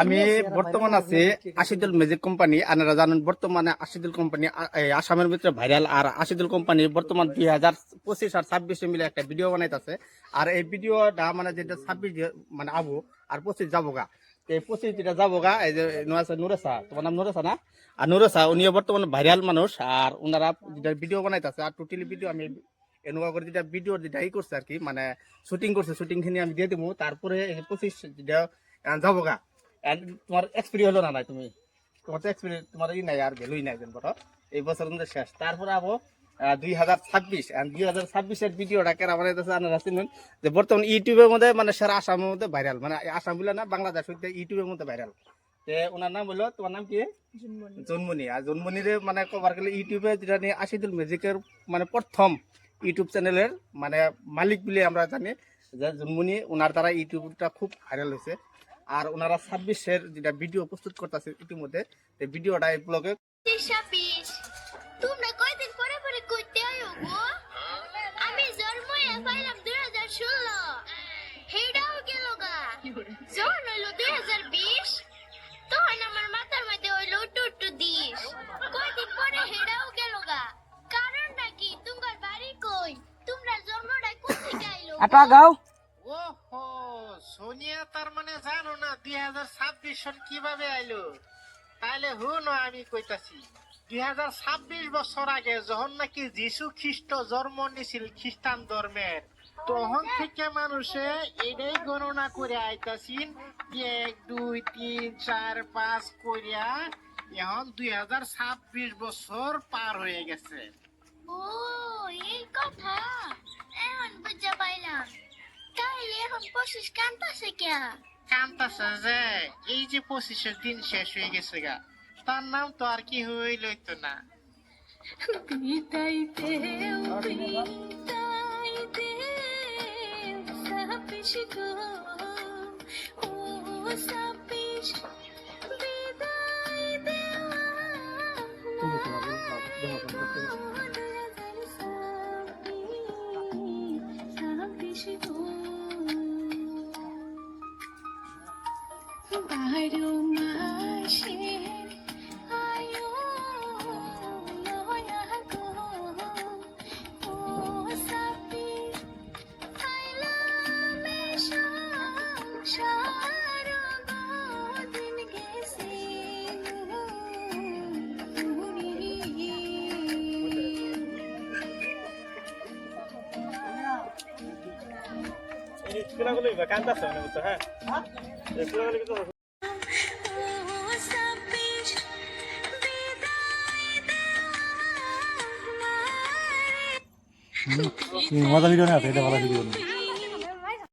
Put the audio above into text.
আমি বর্তমান আছি আশিদুল ম্যাজিক কোম্পানি আপনারা জানেন বর্তমানে আশিদুল কোম্পানি আসামের ভিতরে ভাইরাল আর আশিদুল কোম্পানি বর্তমান দুই হাজার পঁচিশ আর ছাব্বিশে মিলে একটা ভিডিও বানাইতেছে। আর এই ভিডিওটা মানে যেটা ছাব্বিশ মানে আবু, আর পঁচিশ যাব গা। এই যেটা যাব গা এই যে নুরাসা তোমার নাম নুরেসা না? আর নুরেসা উনিও বর্তমানে ভাইরাল মানুষ আর ওনারা যেটা ভিডিও বানাইতেছে আর টোটালি ভিডিও আমি এনেকুৱা করে যেটা ভিডিও যেটা ই করছে আর কি মানে শুটিং করছে শুটিং খিনি আমি দিয়ে দেবো তারপরে এই পঁচিশ যেটা আহ, যাব গা। তোমার এক্সপিরিয়েন্স হলো না নাই তুমি? তোমার তো এক্সপিরিয়েন্স তোমার ই নাই আর ভ্যালুই নাই যেন বড় এই বছর শেষ। তারপরে আবো দুই হাজার ছাব্বিশ। দুই হাজার ছাব্বিশের ভিডিওটা কেরা বানাইতেছে আপনারা চিনুন যে বর্তমান ইউটিউবের মধ্যে মানে সারা আসামের মধ্যে ভাইরাল মানে আসাম বলে না বাংলাদেশ হইতে ইউটিউবের মধ্যে ভাইরাল তে ওনার নাম হলো তোমার নাম কি? জন্মনি আর জন্মনিরে মানে কভার গেলে ইউটিউবে যেটা নিয়ে আশিদুল ম্যাজিকের মানে প্রথম ইউটিউব চ্যানেলের মানে মালিক বলে আমরা জানি যে জন্মনি ওনার দ্বারা ইউটিউবটা খুব ভাইরাল হয়েছে। আর ওনারা ছাব্বিশের যেটা ভিডিও প্রস্তুত করতেছে ইতিমধ্যে ভিডিওটা এই ব্লগে পাইলাম দুই হাজার ষোলো। হেডাও গেল গা। যখন হইল দুই হাজার বিশ তখন আমার মাথার মধ্যে হইল উট্টু উট্টু দিস কয়দিন পরে হেডাও গেল গা। কারণটা কি? তোমার বাড়ি কই? তোমরা জন্মটা কোন থেকে আইলো? আটা গাও। ওহো সোনিয়া তার মানে জানো না দুই হাজার ছাব্বিশ সন কীভাবে আইলো? তাইলে হুন আমি কইতাছি। দুই হাজার ছাব্বিশ বছর আগে যখন নাকি যিশু খ্রিস্ট জন্ম নিছিল খ্রিস্টান ধর্মের তখন থেকে মানুষে এটাই গণনা করে আইতাছিন এক দুই তিন চার পাঁচ করিয়া এখন দুই হাজার ছাব্বিশ বছর পার হয়ে গেছে। ও এই কথা? এখন বুঝা পাইলাম। এখন পঁচিশ কান্তাছে কে কান্তাছে যে এই যে পঁচিশের দিন শেষ হয়ে গেছে গা। তার নাম তো আর কি হইল তো না। বিতাইতে বিতাইতে সাপিস গো ও সাপিস। বিদায় বারো মজা ভিডিও না এটা ভালো ভিডিও